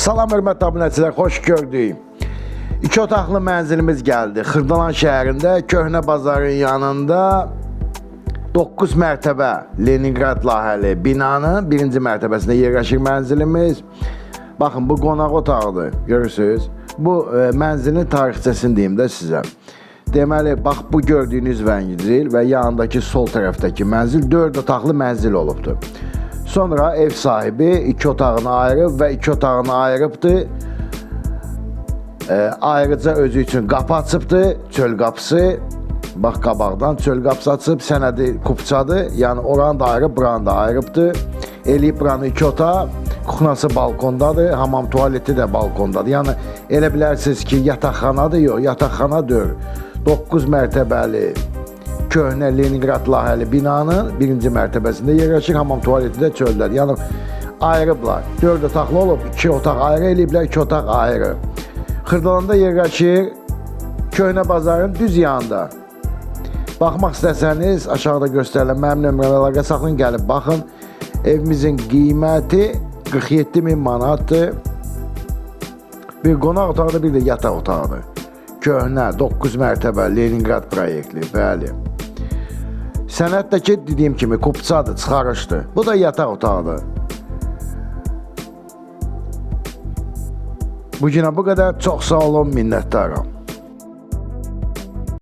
Salam hörmətli abunəçilər, xoş gördük. İki otaqlı mənzilimiz gəldi. Xırdalan şəhərində, Köhnə bazarın yanında 9 mərtəbə Leningrad layihəli binanın birinci mərtəbəsində yerləşir mənzilimiz. Baxın, bu qonaq otağıdır, görürsünüz. Bu e, mənzilin tarixçəsini deyim də sizə. Deməli, bax bu gördüyünüz mənzil və yanındakı sol tərəfdəki mənzil 4 otaqlı mənzil olubdur. Sonra ev sahibi iki otağını ayırıb və iki otağını ayırıbdı. E, ayrıca özü üçün qapı açıbdı, çöl qapısı. Bax qabaqdan çöl qapısı açıb, sənədi kupçadır. Yəni oranı da ayırıb, buranı da ayırıbdı. Eləyib buranı iki otaq. Kuxnası balkondadır, hamam tualeti də balkondadır. Yəni elə bilərsiniz ki, yataqxanadır, yox, yataqxana deyil. 9 mərtəbəli köhnə Leningrad layihəli binanın birinci mərtəbəsində yerləşir, hamam tualeti də çöldədir. Yəni ayırıblar. 4 otaqlı olub, 2 otaq ayrı eləyiblər, 2 otaq ayrı. Xırdalanda yerləşir köhnə bazarın düz yanında. Baxmaq istəsəniz aşağıda göstərilən mənim nömrələ əlaqə saxlayın, gəlib baxın. Evimizin qiyməti 47 min manatdır. Bir qonaq otağı da bir də yataq otağıdır. Köhnə 9 mərtəbə Leningrad proyektli, bəli. Sənətdəki dediyim kimi kupçadır, çıxarışdır. Bu da yataq otağıdır. Bu günə bu qədər çox sağ olun, minnətdaram.